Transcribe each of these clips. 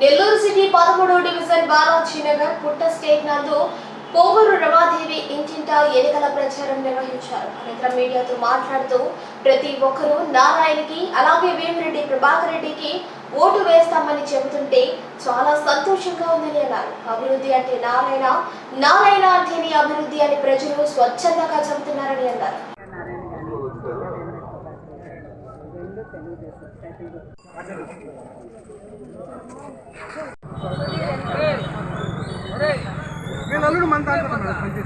Nellore city పదమూడవ division Balaji Nagar పుట్ట state నందు పోగూరు రమాదేవి ఇంటింటా ఎన్నికల ప్రచారం నిర్వహించారు. అనంతరం మీడియాతో మాట్లాడుతూ ప్రతి ఒక్కరూ నారాయణకి అలాగే వేమిరెడ్డి ప్రభాకర్ రెడ్డికి ఓటు వేస్తామని చెబుతుంటే చాలా సంతోషంగా ఉందని అన్నారు. అభివృద్ధి అంటే నారాయణ నారాయణ అంటేనే అభివృద్ధి అని ప్రజలు స్వచ్ఛందంగా చెబుతున్నారని అన్నారు నారాయణ గారిని రెండు తెలుగుదేశం సైకిల్ వీళ్ళల్లుడు మన మీకు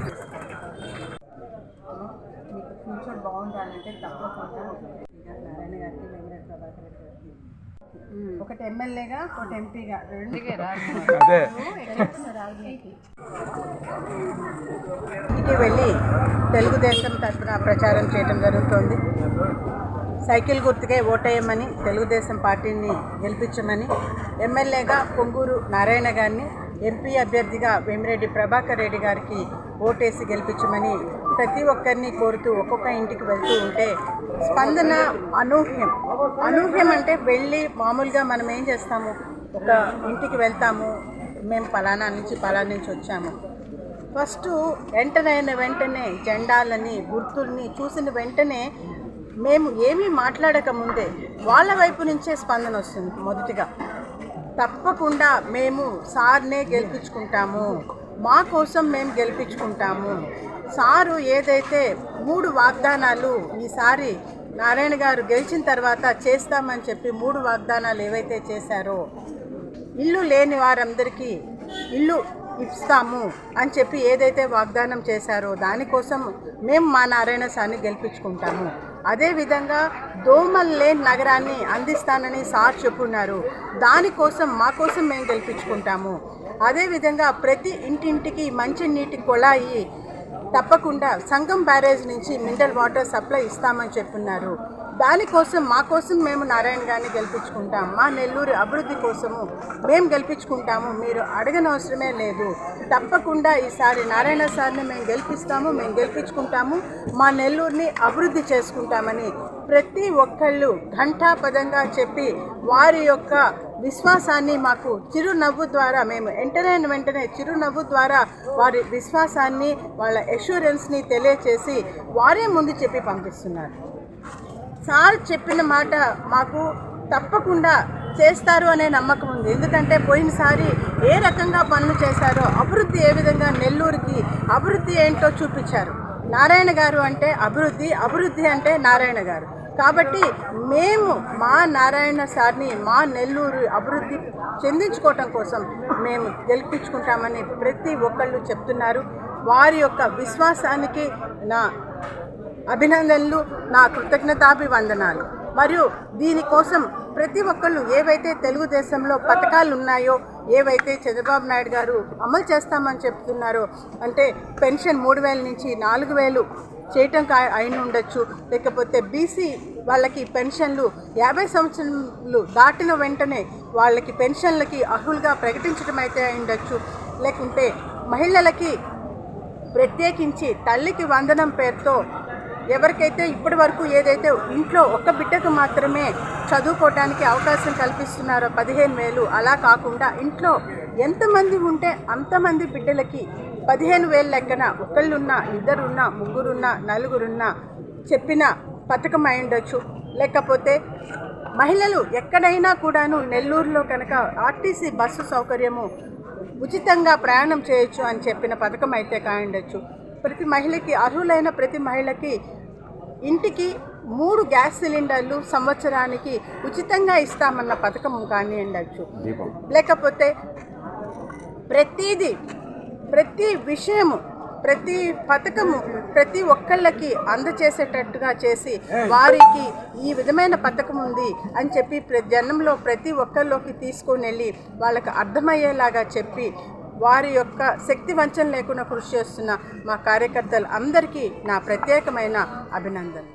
ఫ్యూచర్ బాగుండాలంటే తప్పకుండా నారాయణ గారికి వెంకట ప్రభాకర్ రెడ్డి గారికి ఒకటి ఎమ్మెల్యేగా ఒకటి ఎంపీగా. రెండు అదే. ఇంటికి వెళ్ళి తెలుగుదేశం తరఫున ప్రచారం చేయడం జరుగుతోంది. సైకిల్ గుర్తుకే ఓటేయమని తెలుగుదేశం పార్టీని గెలిపించమని ఎమ్మెల్యేగా పొంగూరు నారాయణ గారిని ఎంపీ అభ్యర్థిగా వేమిరెడ్డి ప్రభాకర్ రెడ్డి గారికి ఓటేసి గెలిపించమని ప్రతి ఒక్కరిని కోరుతూ ఒక్కొక్క ఇంటికి వెళ్తూ ఉంటే స్పందన అనూహ్యం. అనూహ్యం అంటే వెళ్ళి మామూలుగా మనం ఏం చేస్తాము? ఒక ఇంటికి వెళ్తాము. మేము పలానా నుంచి పలానా నుంచి వచ్చాము. ఫస్ట్ ఎంటర్ అయిన వెంటనే జెండాలని గుర్తుల్ని చూసిన వెంటనే మేము ఏమీ మాట్లాడక ముందే వాళ్ళ వైపు నుంచే స్పందన వస్తుంది మొదటిగా. తప్పకుండా మేము సార్నే గెలిపించుకుంటాము. మా కోసం మేము గెలిపించుకుంటాము. సారు ఏదైతే మూడు వాగ్దానాలు ఈసారి నారాయణ గారు గెలిచిన తర్వాత చేస్తామని చెప్పి మూడు వాగ్దానాలు ఏవైతే చేశారో ఇల్లు లేని వారందరికీ ఇల్లు ఇస్తాము అని చెప్పి ఏదైతే వాగ్దానం చేశారో దానికోసం మేము మా నారాయణ సార్ని గెలిపించుకుంటాము. అదేవిధంగా దోమల్ లేన్ నగరాన్ని అందిస్తానని సార్ చెప్పున్నారు. దానికోసం మా కోసం మేము గెలిపించుకుంటాము. అదేవిధంగా ప్రతి ఇంటింటికి మంచినీటి కొళాయి తప్పకుండా సంగం బ్యారేజ్ నుంచి మినరల్ వాటర్ సప్లై ఇస్తామని చెప్పున్నారు దానికోసం మా కోసం మేము నారాయణ గారిని గెలిపించుకుంటాం. మా నెల్లూరు అభివృద్ధి కోసము మేము గెలిపించుకుంటాము. మీరు అడగనవసరమే లేదు. తప్పకుండా ఈసారి నారాయణ సార్ని మేము గెలిపిస్తాము మేము గెలిపించుకుంటాము. మా నెల్లూరుని అభివృద్ధి చేసుకుంటామని ప్రతి ఒక్కళ్ళు ఘంటాపదంగా చెప్పి వారి యొక్క విశ్వాసాన్ని మాకు చిరునవ్వు ద్వారా మేము ఎంటర్ వెంటనే చిరునవ్వు ద్వారా వారి విశ్వాసాన్ని వాళ్ళ ఎష్యూరెన్స్ని తెలియచేసి వారే ముందు చెప్పి పంపిస్తున్నారు. సార్ చెప్పిన మాట మాకు తప్పకుండా చేస్తారు అనే నమ్మకం ఉంది. ఎందుకంటే పోయినసారి ఏ రకంగా పనులు చేశారో అభివృద్ధి ఏ విధంగా నెల్లూరుకి అభివృద్ధి ఏంటో చూపించారు. నారాయణ గారు అంటే అభివృద్ధి అభివృద్ధి అంటే నారాయణ గారు. కాబట్టి మేము మా నారాయణ సార్ని మా నెల్లూరు అభివృద్ధి చెందించుకోవటం కోసం మేము గెలిపించుకుంటామని ప్రతి ఒక్కళ్ళు చెప్తున్నారు. వారి యొక్క విశ్వాసానికి నా అభినందనలు నా కృతజ్ఞతాభివందనాలు. మరియు దీనికోసం ప్రతి ఒక్కళ్ళు ఏవైతే తెలుగుదేశంలో పథకాలు ఉన్నాయో ఏవైతే చంద్రబాబు నాయుడు గారు అమలు చేస్తామని చెప్తున్నారో అంటే పెన్షన్ మూడు వేల నుంచి నాలుగు వేలు చేయటం కా అయిన ఉండొచ్చు లేకపోతే బీసీ వాళ్ళకి పెన్షన్లు యాభై సంవత్సరాలు దాటిన వెంటనే వాళ్ళకి పెన్షన్లకి అర్హులుగా ప్రకటించడం అయితే అయి ఉండొచ్చు లేకుంటే మహిళలకి ప్రత్యేకించి తల్లికి వందనం పేరుతో ఎవరికైతే ఇప్పటి వరకు ఏదైతే ఇంట్లో ఒక్క బిడ్డకు మాత్రమే చదువుకోవడానికి అవకాశం కల్పిస్తున్నారో పదిహేను వేలు అలా కాకుండా ఇంట్లో ఎంతమంది ఉంటే అంతమంది బిడ్డలకి పదిహేను వేలు లెక్కన ఒకళ్ళున్నా ఇద్దరున్నా ముగ్గురున్నా నలుగురున్నా చెప్పిన పథకం అయి ఉండొచ్చు. లేకపోతే మహిళలు ఎక్కడైనా కూడాను నెల్లూరులో కనుక ఆర్టీసీ బస్సు సౌకర్యము ఉచితంగా ప్రయాణం చేయొచ్చు అని చెప్పిన పథకం అయితే కాయుండొచ్చు. ప్రతి మహిళకి అర్హులైన ప్రతి మహిళకి ఇంటికి మూడు గ్యాస్ సిలిండర్లు సంవత్సరానికి ఉచితంగా ఇస్తామన్న పథకం కానీ ఉండొచ్చు. లేకపోతే ప్రతిదీ ప్రతి విషయము ప్రతి పథకము ప్రతి ఒక్కళ్ళకి అందచేసేటట్టుగా చేసి వారికి ఈ విధమైన పథకం ఉంది అని చెప్పి జనంలో ప్రతి ఒక్కళ్ళలోకి తీసుకొని వెళ్ళి వాళ్ళకి అర్థమయ్యేలాగా చెప్పి వారి యొక్క శక్తి వంచన లేకుండా కృషి చేస్తున్న మా కార్యకర్తలు అందరికీ నా ప్రత్యేకమైన అభినందనలు.